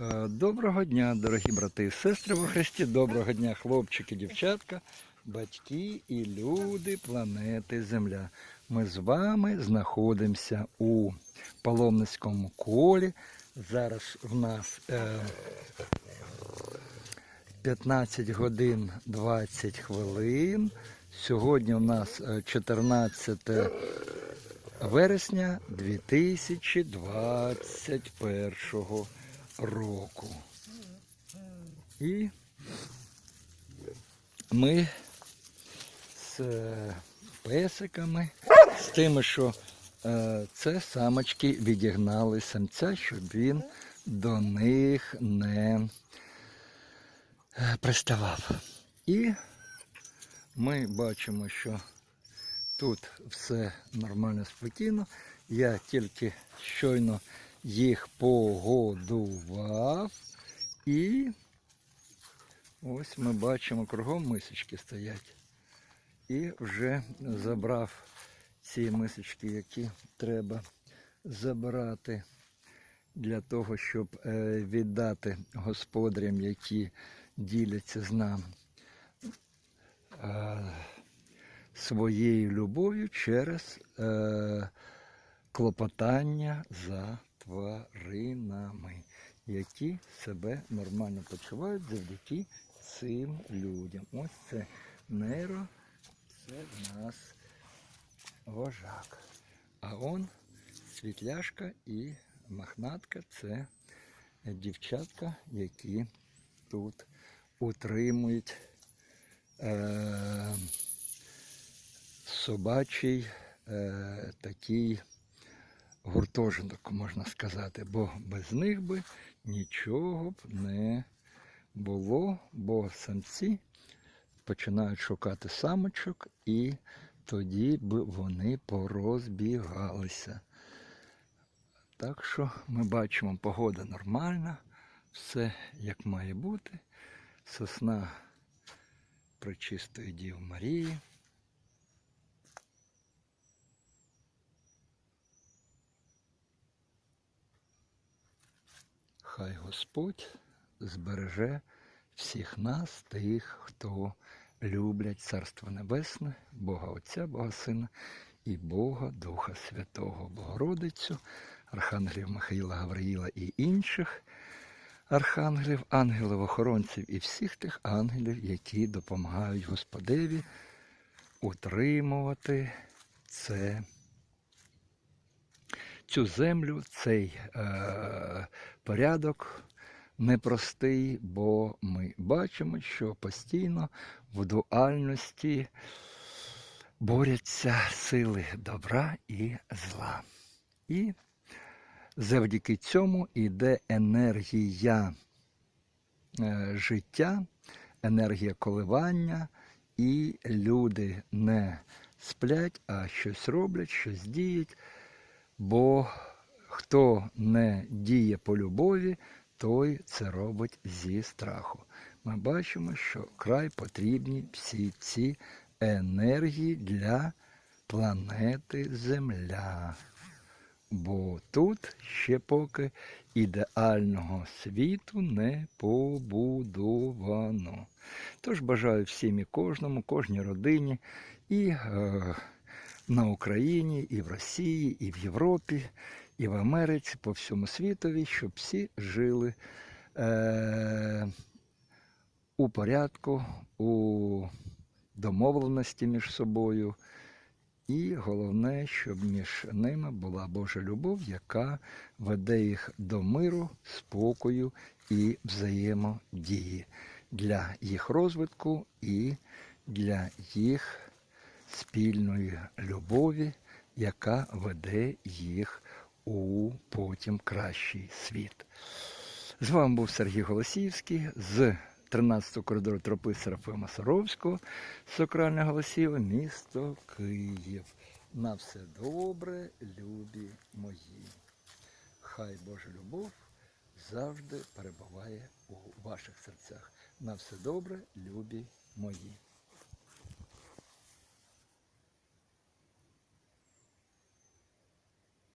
Е, Доброго дня, дорогі брати і сестри во Христі. Доброго дня, хлопчики, дівчатка, батьки і люди планети Земля. Ми з вами знаходимося у паломницькому колі. Зараз в нас е, 15 годин 20 хвилин. Сьогодні у нас е, 14 вересня 2021 року. І ми з е, песиками, з тими, що е, це самочки відігнали самця, щоб він до них не е, приставав. І ми бачимо, що тут все нормально, спокійно. Я тільки щойно їх погодував. І ось ми бачимо, кругом мисочки стоять. І вже забрав ці мисочки, які треба забирати для того, щоб е, віддати господарям, які діляться з нами е, своєю любов'ю через е, клопотання за тваринами, які себе нормально почувають завдяки цим людям. Ось це нейро, це в нас вожак. А он світляшка і мохнатка це дівчатка, які тут утримують е, собачий е, такий гуртожиток, можна сказати, бо без них би нічого б не було, бо самці починають шукати самочок і тоді б вони порозбігалися. Так що ми бачимо, погода нормальна, все як має бути. Сосна Пречистої Діви Марії. Хай Господь збереже всіх нас, тих, хто люблять Царство Небесне, Бога Отця, Бога Сина і Бога Духа Святого, Богородицю, Архангелів Михаїла Гавриїла і інших архангелів, ангелів-охоронців і всіх тих ангелів, які допомагають Господеві утримувати це цю землю, цей е, порядок непростий, бо ми бачимо, що постійно в дуальності борються сили добра і зла. І завдяки цьому йде енергія е, життя, енергія коливання, і люди не сплять, а щось роблять, щось діють. Бо хто не діє по любові, той це робить зі страху. Ми бачимо, що край потрібні всі ці енергії для планети Земля. Бо тут ще поки ідеального світу не побудовано. Тож бажаю всім і кожному, кожній родині і е, на Україні, і в Росії, і в Європі, і в Америці, по всьому світові, щоб всі жили е, у порядку, у домовленості між собою. І головне, щоб між ними була Божа любов, яка веде їх до миру, спокою і взаємодії для їх розвитку і для їх спільної любові, яка веде їх у потім кращий світ. З вами був Сергій Голосівський з 13-го коридору тропи Серафима Саровського, Сокральне Голосіве, місто Київ. На все добре, любі мої. Хай Божа любов завжди перебуває у ваших серцях. На все добре, любі мої.